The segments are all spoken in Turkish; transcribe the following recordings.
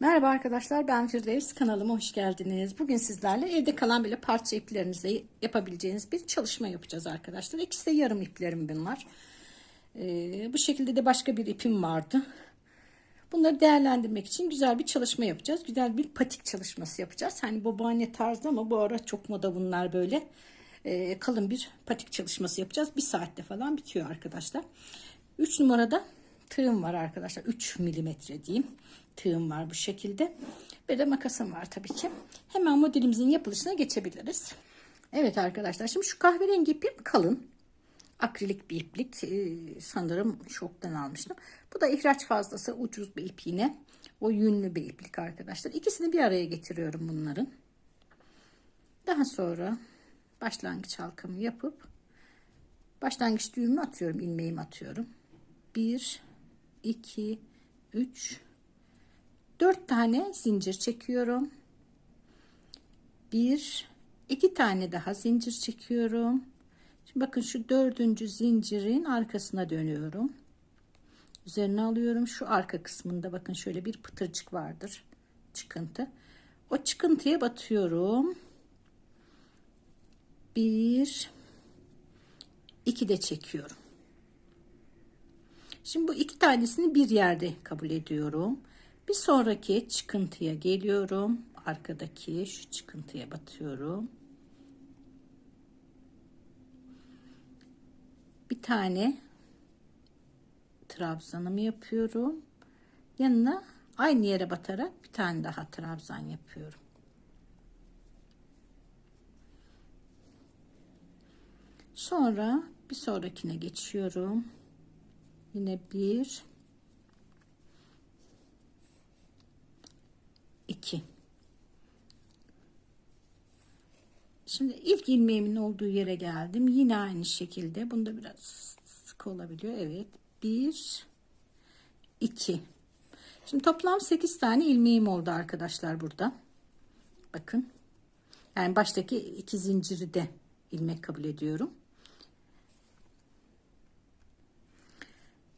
Merhaba arkadaşlar ben Firdevs kanalıma hoş geldiniz. Bugün sizlerle evde kalan böyle parça iplerinizle yapabileceğiniz bir çalışma yapacağız arkadaşlar. İkisi de yarım iplerim bunlar. Ee, bu şekilde de başka bir ipim vardı. Bunları değerlendirmek için güzel bir çalışma yapacağız. Güzel bir patik çalışması yapacağız. Hani babaanne tarzı ama bu ara çok moda bunlar böyle. Ee, kalın bir patik çalışması yapacağız. Bir saatte falan bitiyor arkadaşlar. 3 numarada tığım var arkadaşlar. 3 milimetre diyeyim. Tığım var bu şekilde. Bir de makasım var tabii ki. Hemen modelimizin yapılışına geçebiliriz. Evet arkadaşlar şimdi şu kahverengi ipim kalın. Akrilik bir iplik. Ee, sanırım şoktan almıştım. Bu da ihraç fazlası ucuz bir ip yine. O yünlü bir iplik arkadaşlar. İkisini bir araya getiriyorum bunların. Daha sonra başlangıç halkamı yapıp başlangıç düğümü atıyorum. ilmeğimi atıyorum. 1 2 3 4 tane zincir çekiyorum. 1 2 tane daha zincir çekiyorum. Şimdi bakın şu dördüncü zincirin arkasına dönüyorum. Üzerine alıyorum. Şu arka kısmında bakın şöyle bir pıtırcık vardır. Çıkıntı. O çıkıntıya batıyorum. Bir, iki de çekiyorum. Şimdi bu iki tanesini bir yerde kabul ediyorum. Bir sonraki çıkıntıya geliyorum. Arkadaki şu çıkıntıya batıyorum. Bir tane trabzanımı yapıyorum. Yanına aynı yere batarak bir tane daha trabzan yapıyorum. Sonra bir sonrakine geçiyorum. Yine bir, iki. Şimdi ilk ilmeğimin olduğu yere geldim. Yine aynı şekilde. Bunda biraz sık olabiliyor. Evet. Bir, iki. Şimdi toplam 8 tane ilmeğim oldu arkadaşlar burada. Bakın. Yani baştaki iki zinciri de ilmek kabul ediyorum.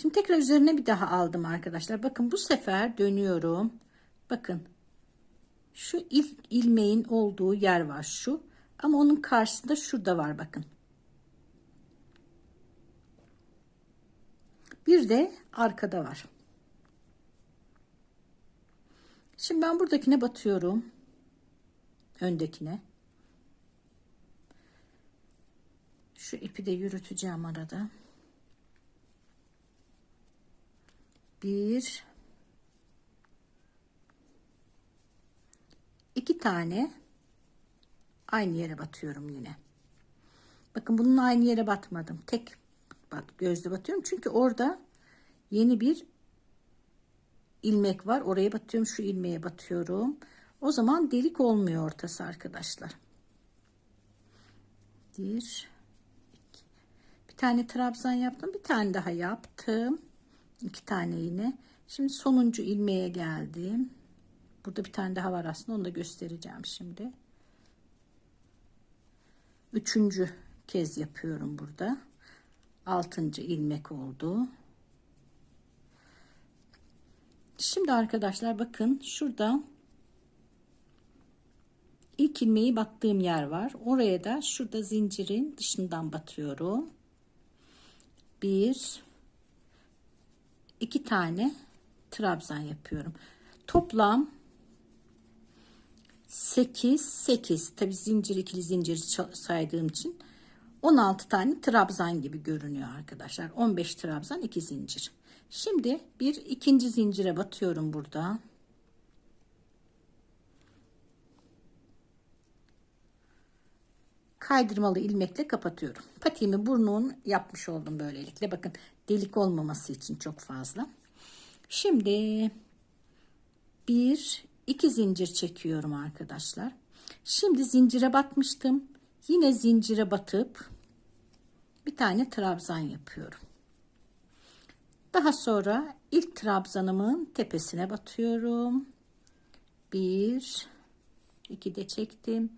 Şimdi tekrar üzerine bir daha aldım arkadaşlar. Bakın bu sefer dönüyorum. Bakın. Şu ilk ilmeğin olduğu yer var şu. Ama onun karşısında şurada var bakın. Bir de arkada var. Şimdi ben buradakine batıyorum. Öndekine. Şu ipi de yürüteceğim arada. Bir iki tane aynı yere batıyorum yine. Bakın bunun aynı yere batmadım. Tek bat gözle batıyorum. Çünkü orada yeni bir ilmek var. Oraya batıyorum. Şu ilmeğe batıyorum. O zaman delik olmuyor ortası arkadaşlar. Bir, iki. Bir tane trabzan yaptım. Bir tane daha yaptım. İki tane yine. Şimdi sonuncu ilmeğe geldim. Burada bir tane daha var aslında. Onu da göstereceğim şimdi. Üçüncü kez yapıyorum burada. Altıncı ilmek oldu. Şimdi arkadaşlar bakın şurada ilk ilmeği battığım yer var. Oraya da şurada zincirin dışından batıyorum. Bir, iki tane trabzan yapıyorum. Toplam 8 8 tabi zincir ikili zincir saydığım için 16 tane trabzan gibi görünüyor arkadaşlar. 15 trabzan 2 zincir. Şimdi bir ikinci zincire batıyorum burada. Kaydırmalı ilmekle kapatıyorum. Patiğimi burnun yapmış oldum böylelikle. Bakın delik olmaması için çok fazla. Şimdi bir iki zincir çekiyorum arkadaşlar. Şimdi zincire batmıştım. Yine zincire batıp bir tane trabzan yapıyorum. Daha sonra ilk trabzanımın tepesine batıyorum. Bir, iki de çektim.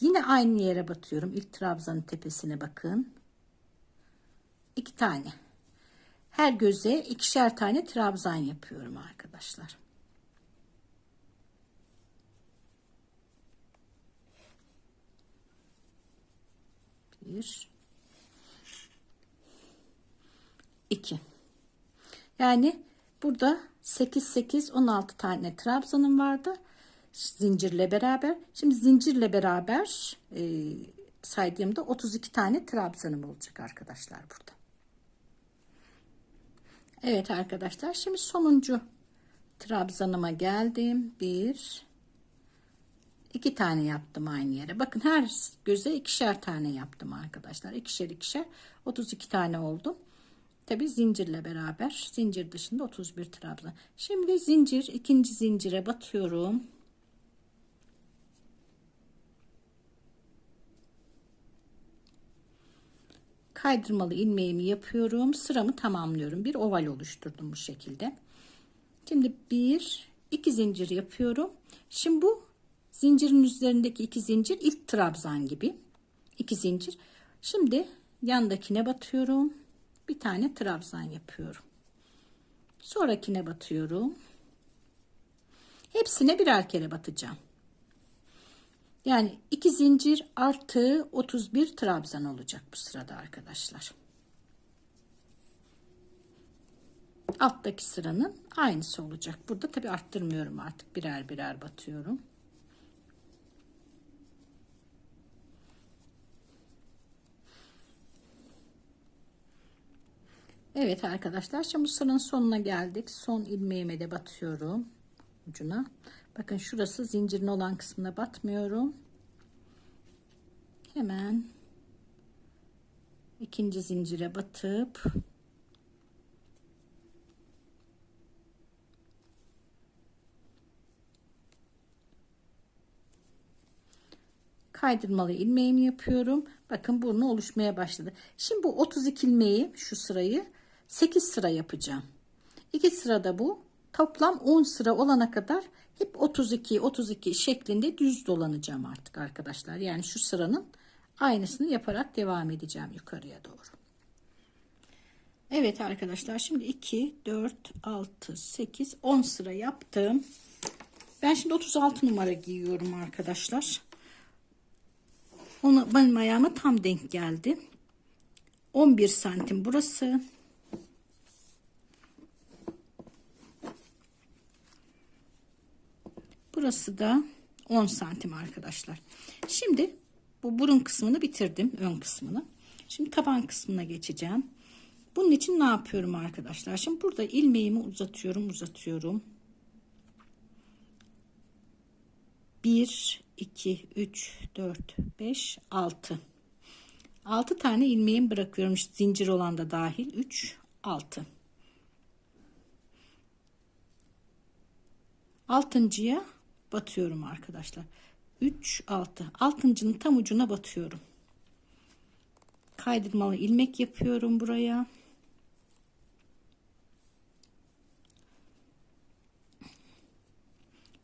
Yine aynı yere batıyorum. İlk trabzanın tepesine bakın. İki tane. Her göze ikişer tane trabzan yapıyorum arkadaşlar. Bir. iki. Yani burada 8 8 16 tane trabzanım vardı. Zincirle beraber. Şimdi zincirle beraber e, saydığımda 32 tane trabzanım olacak arkadaşlar burada. Evet arkadaşlar şimdi sonuncu trabzanıma geldim. Bir iki tane yaptım aynı yere. Bakın her göze ikişer tane yaptım arkadaşlar. İkişer ikişer 32 tane oldu. Tabi zincirle beraber zincir dışında 31 trabzan. Şimdi zincir ikinci zincire batıyorum. Kaydırmalı ilmeğimi yapıyorum. Sıramı tamamlıyorum. Bir oval oluşturdum bu şekilde. Şimdi bir iki zincir yapıyorum. Şimdi bu zincirin üzerindeki iki zincir ilk trabzan gibi. iki zincir. Şimdi yandakine batıyorum bir tane trabzan yapıyorum. Sonrakine batıyorum. Hepsine birer kere batacağım. Yani iki zincir artı 31 trabzan olacak bu sırada arkadaşlar. Alttaki sıranın aynısı olacak. Burada tabi arttırmıyorum artık birer birer batıyorum. Evet arkadaşlar şimdi bu sıranın sonuna geldik. Son ilmeğime de batıyorum ucuna. Bakın şurası zincirin olan kısmına batmıyorum. Hemen ikinci zincire batıp kaydırmalı ilmeğimi yapıyorum. Bakın burnu oluşmaya başladı. Şimdi bu 32 ilmeği şu sırayı 8 sıra yapacağım. 2 sırada bu. Toplam 10 sıra olana kadar hep 32 32 şeklinde düz dolanacağım artık arkadaşlar. Yani şu sıranın aynısını yaparak devam edeceğim yukarıya doğru. Evet arkadaşlar şimdi 2 4 6 8 10 sıra yaptım. Ben şimdi 36 numara giyiyorum arkadaşlar. Onu benim ayağıma tam denk geldi. 11 santim burası. Burası da 10 santim arkadaşlar. Şimdi bu burun kısmını bitirdim. Ön kısmını. Şimdi taban kısmına geçeceğim. Bunun için ne yapıyorum arkadaşlar? Şimdi burada ilmeğimi uzatıyorum uzatıyorum. 1 2 3 4 5 6 6 tane ilmeğimi bırakıyorum zincir olan da dahil 3 6 altıncıya batıyorum arkadaşlar. 3 6 altıncının tam ucuna batıyorum. Kaydırmalı ilmek yapıyorum buraya.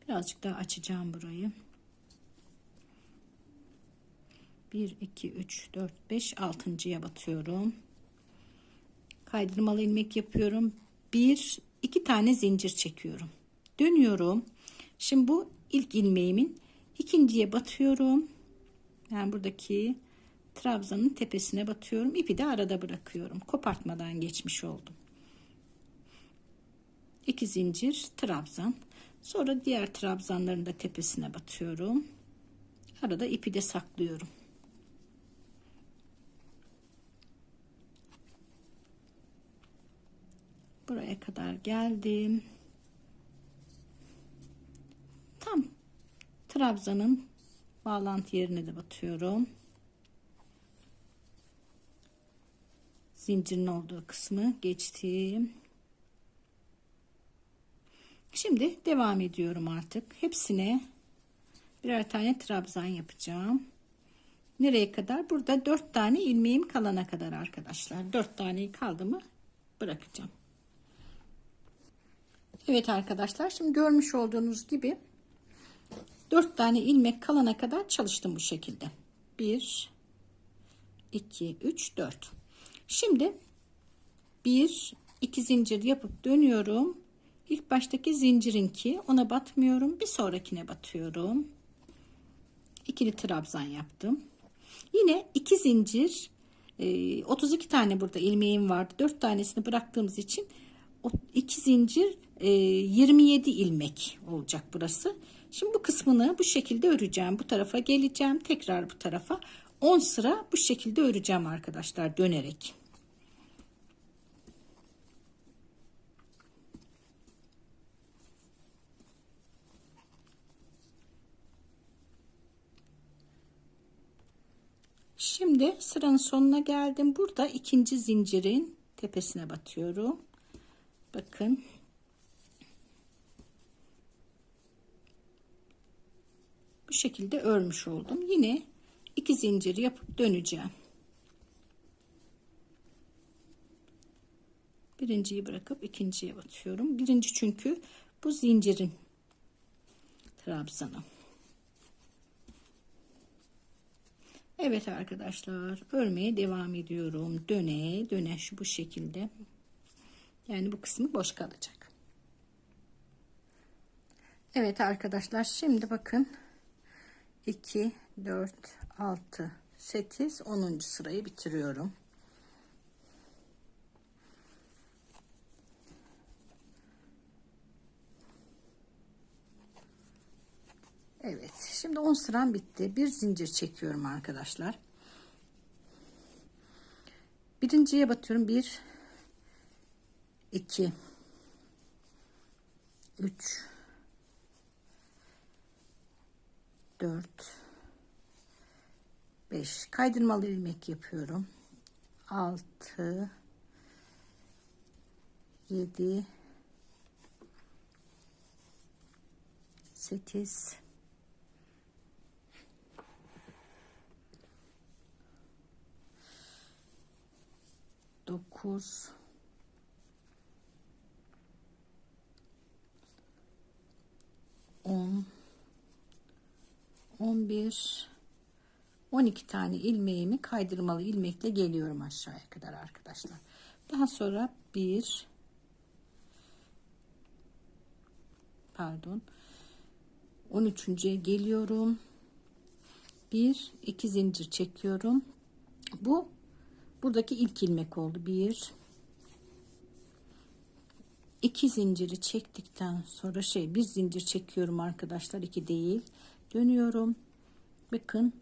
Birazcık daha açacağım burayı. 1 2 3 4 5 altıncıya batıyorum. Kaydırmalı ilmek yapıyorum. Bir iki tane zincir çekiyorum. Dönüyorum Şimdi bu ilk ilmeğimin ikinciye batıyorum. Yani buradaki trabzanın tepesine batıyorum. İpi de arada bırakıyorum. Kopartmadan geçmiş oldum. İki zincir trabzan. Sonra diğer trabzanların da tepesine batıyorum. Arada ipi de saklıyorum. Buraya kadar geldim. Trabzanın bağlantı yerine de batıyorum. Zincirin olduğu kısmı geçtim. Şimdi devam ediyorum artık. Hepsine birer tane trabzan yapacağım. Nereye kadar? Burada dört tane ilmeğim kalana kadar arkadaşlar. Dört tane kaldı mı bırakacağım. Evet arkadaşlar şimdi görmüş olduğunuz gibi 4 tane ilmek kalana kadar çalıştım bu şekilde. 1 2 3 4. Şimdi 1 2 zincir yapıp dönüyorum. İlk baştaki zincirinki ona batmıyorum. Bir sonrakine batıyorum. İkili trabzan yaptım. Yine iki zincir e, 32 tane burada ilmeğim vardı. 4 tanesini bıraktığımız için o iki zincir e, 27 ilmek olacak burası. Şimdi bu kısmını bu şekilde öreceğim. Bu tarafa geleceğim. Tekrar bu tarafa 10 sıra bu şekilde öreceğim arkadaşlar dönerek. Şimdi sıranın sonuna geldim. Burada ikinci zincirin tepesine batıyorum. Bakın. Bu şekilde örmüş oldum. Yine iki zincir yapıp döneceğim. Birinciyi bırakıp ikinciye batıyorum. Birinci çünkü bu zincirin trabzanı. Evet arkadaşlar örmeye devam ediyorum. Döne döne şu bu şekilde. Yani bu kısmı boş kalacak. Evet arkadaşlar şimdi bakın 2 4 6 8 10. sırayı bitiriyorum. Evet. Şimdi 10 sıram bitti. Bir zincir çekiyorum arkadaşlar. Birinciye batıyorum. 1 2 3 4 5 kaydırmalı ilmek yapıyorum. 6 7 8 9 10 11 12 tane ilmeğimi kaydırmalı ilmekle geliyorum aşağıya kadar arkadaşlar. Daha sonra bir pardon 13.ye geliyorum. Bir iki zincir çekiyorum. Bu buradaki ilk ilmek oldu. Bir iki zinciri çektikten sonra şey bir zincir çekiyorum arkadaşlar. iki değil. Dönüyorum. Bakın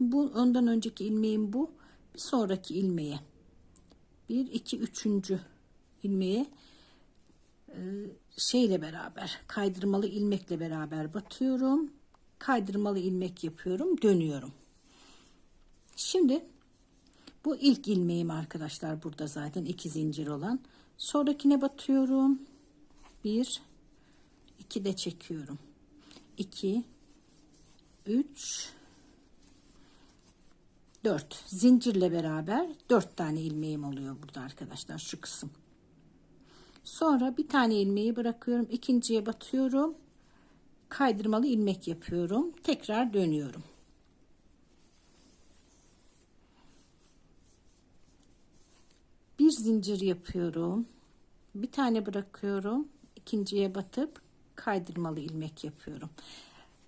bu ondan önceki ilmeğim bu. Bir sonraki ilmeğe. Bir, iki, üçüncü ilmeğe e, şeyle beraber kaydırmalı ilmekle beraber batıyorum. Kaydırmalı ilmek yapıyorum. Dönüyorum. Şimdi bu ilk ilmeğim arkadaşlar burada zaten iki zincir olan. Sonrakine batıyorum. Bir, iki de çekiyorum. İki, üç, 4 zincirle beraber 4 tane ilmeğim oluyor burada arkadaşlar şu kısım. Sonra bir tane ilmeği bırakıyorum. ikinciye batıyorum. Kaydırmalı ilmek yapıyorum. Tekrar dönüyorum. Bir zincir yapıyorum. Bir tane bırakıyorum. ikinciye batıp kaydırmalı ilmek yapıyorum.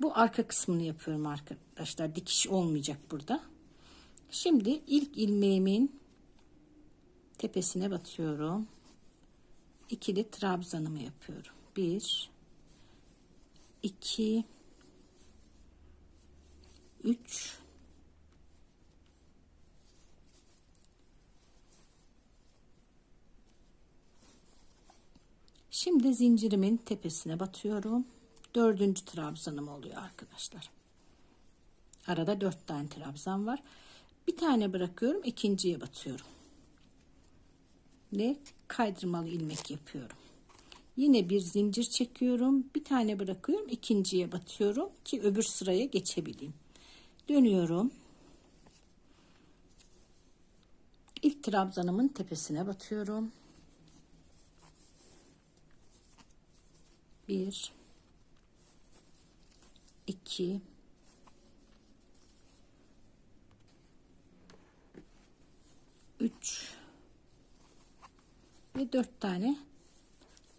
Bu arka kısmını yapıyorum arkadaşlar. Dikiş olmayacak burada. Şimdi ilk ilmeğimin tepesine batıyorum. İkili trabzanımı yapıyorum. Bir, iki, üç, Şimdi zincirimin tepesine batıyorum. Dördüncü trabzanım oluyor arkadaşlar. Arada dört tane trabzan var. Bir tane bırakıyorum. ikinciye batıyorum. Ve kaydırmalı ilmek yapıyorum. Yine bir zincir çekiyorum. Bir tane bırakıyorum. ikinciye batıyorum ki öbür sıraya geçebileyim. Dönüyorum. İlk trabzanımın tepesine batıyorum. Bir, iki, 3 ve 4 tane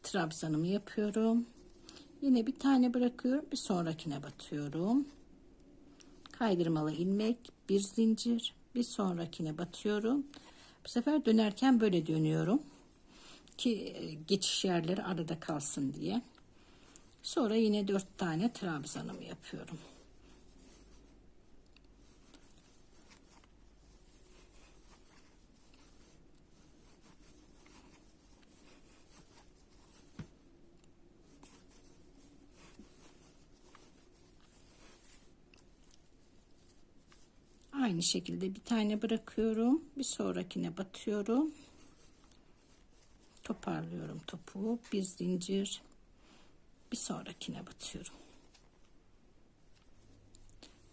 trabzanımı yapıyorum. Yine bir tane bırakıyorum. Bir sonrakine batıyorum. kaydırmalı ilmek bir zincir bir sonrakine batıyorum bu sefer dönerken böyle dönüyorum ki e, geçiş yerleri arada kalsın diye sonra yine dört tane trabzanımı yapıyorum Aynı şekilde bir tane bırakıyorum. Bir sonrakine batıyorum. Toparlıyorum topuğu. Bir zincir. Bir sonrakine batıyorum.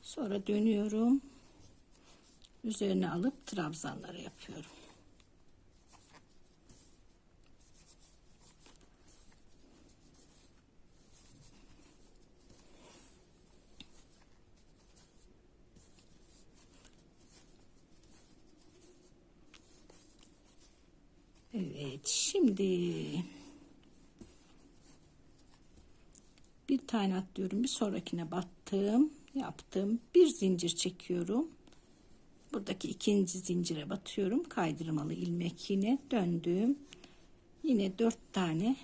Sonra dönüyorum. Üzerine alıp trabzanları yapıyorum. Evet şimdi bir tane atlıyorum bir sonrakine battım yaptım. Bir zincir çekiyorum. Buradaki ikinci zincire batıyorum. Kaydırmalı ilmek yine döndüm. Yine dört tane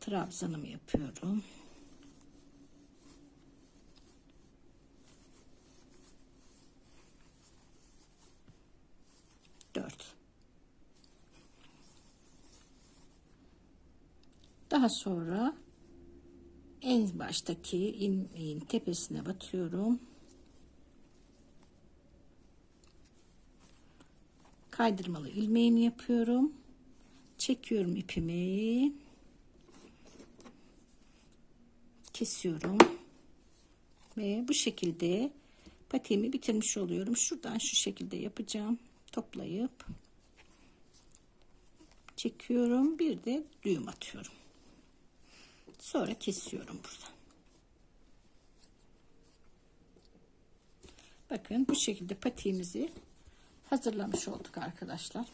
trabzanımı yapıyorum. Dört. Daha sonra en baştaki ilmeğin tepesine batıyorum. Kaydırmalı ilmeğimi yapıyorum. Çekiyorum ipimi. Kesiyorum. Ve bu şekilde patiğimi bitirmiş oluyorum. Şuradan şu şekilde yapacağım. Toplayıp çekiyorum. Bir de düğüm atıyorum. Sonra kesiyorum burada. Bakın bu şekilde patiğimizi hazırlamış olduk arkadaşlar.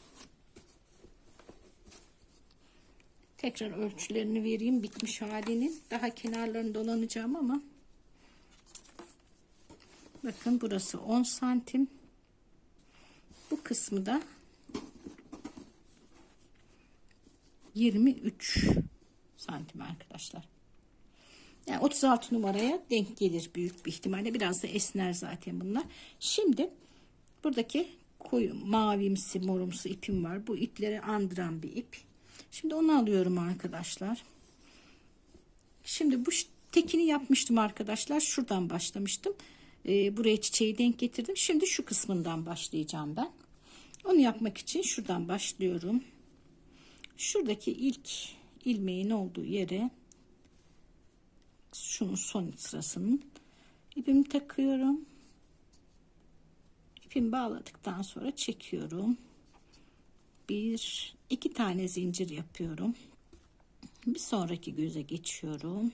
Tekrar ölçülerini vereyim bitmiş halinin. Daha kenarlarını dolanacağım ama bakın burası 10 santim. Bu kısmı da 23 santim arkadaşlar. Yani 36 numaraya denk gelir büyük bir ihtimalle. Biraz da esner zaten bunlar. Şimdi buradaki koyu mavimsi morumsu ipim var. Bu ipleri andıran bir ip. Şimdi onu alıyorum arkadaşlar. Şimdi bu tekini yapmıştım arkadaşlar. Şuradan başlamıştım. Ee, buraya çiçeği denk getirdim. Şimdi şu kısmından başlayacağım ben. Onu yapmak için şuradan başlıyorum. Şuradaki ilk ilmeğin olduğu yere şunun son sırasının ipimi takıyorum. İpimi bağladıktan sonra çekiyorum. Bir, iki tane zincir yapıyorum. Bir sonraki göze geçiyorum.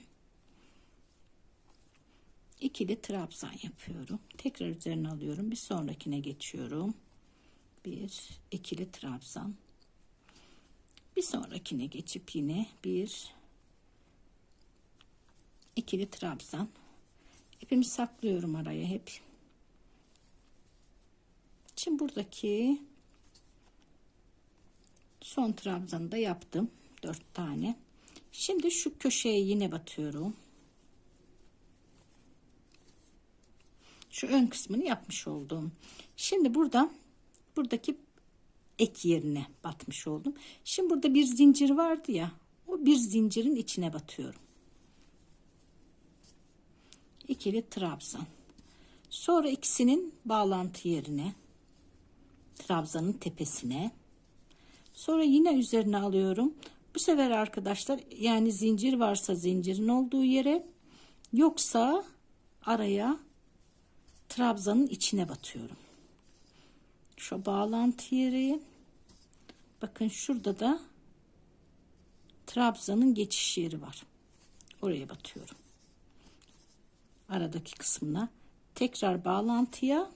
İkili trabzan yapıyorum. Tekrar üzerine alıyorum. Bir sonrakine geçiyorum. Bir, ikili trabzan bir sonrakine geçip yine bir ikili trabzan. İpimi saklıyorum araya hep. Şimdi buradaki son trabzanı da yaptım. Dört tane. Şimdi şu köşeye yine batıyorum. Şu ön kısmını yapmış oldum. Şimdi burada buradaki ek yerine batmış oldum. Şimdi burada bir zincir vardı ya. O bir zincirin içine batıyorum. İkili trabzan. Sonra ikisinin bağlantı yerine trabzanın tepesine. Sonra yine üzerine alıyorum. Bu sefer arkadaşlar yani zincir varsa zincirin olduğu yere yoksa araya trabzanın içine batıyorum. Şu bağlantı yeri Bakın şurada da Trabzan'ın geçiş yeri var. Oraya batıyorum. Aradaki kısmına tekrar bağlantıya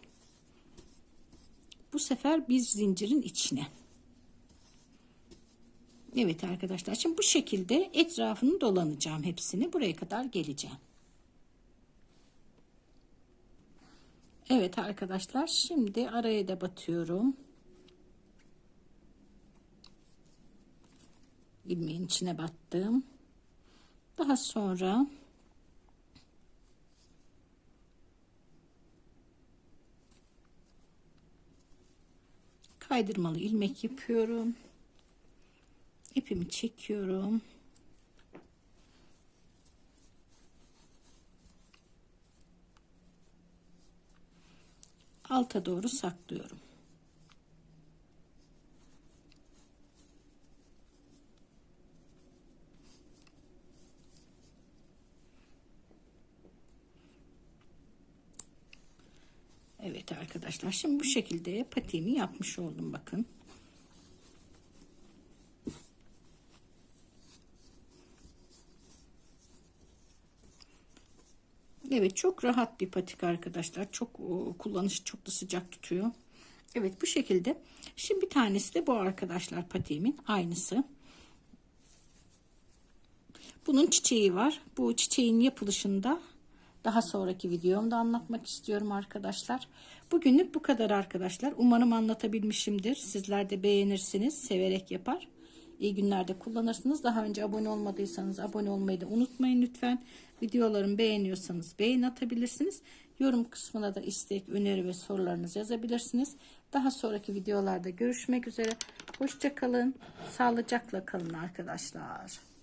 bu sefer bir zincirin içine. Evet arkadaşlar şimdi bu şekilde etrafını dolanacağım hepsini buraya kadar geleceğim. Evet arkadaşlar şimdi araya da batıyorum. İlmeğin içine battım. Daha sonra kaydırmalı ilmek yapıyorum. İpimi çekiyorum. Alta doğru saklıyorum. Evet arkadaşlar şimdi bu şekilde patiğimi yapmış oldum bakın. Evet çok rahat bir patik arkadaşlar. Çok kullanışı çok da sıcak tutuyor. Evet bu şekilde. Şimdi bir tanesi de bu arkadaşlar patiğimin aynısı. Bunun çiçeği var. Bu çiçeğin yapılışında daha sonraki videomda anlatmak istiyorum arkadaşlar. Bugünlük bu kadar arkadaşlar. Umarım anlatabilmişimdir. Sizler de beğenirsiniz. Severek yapar. İyi günlerde kullanırsınız. Daha önce abone olmadıysanız abone olmayı da unutmayın lütfen. Videolarımı beğeniyorsanız beğen atabilirsiniz. Yorum kısmına da istek, öneri ve sorularınızı yazabilirsiniz. Daha sonraki videolarda görüşmek üzere. Hoşçakalın. Sağlıcakla kalın arkadaşlar.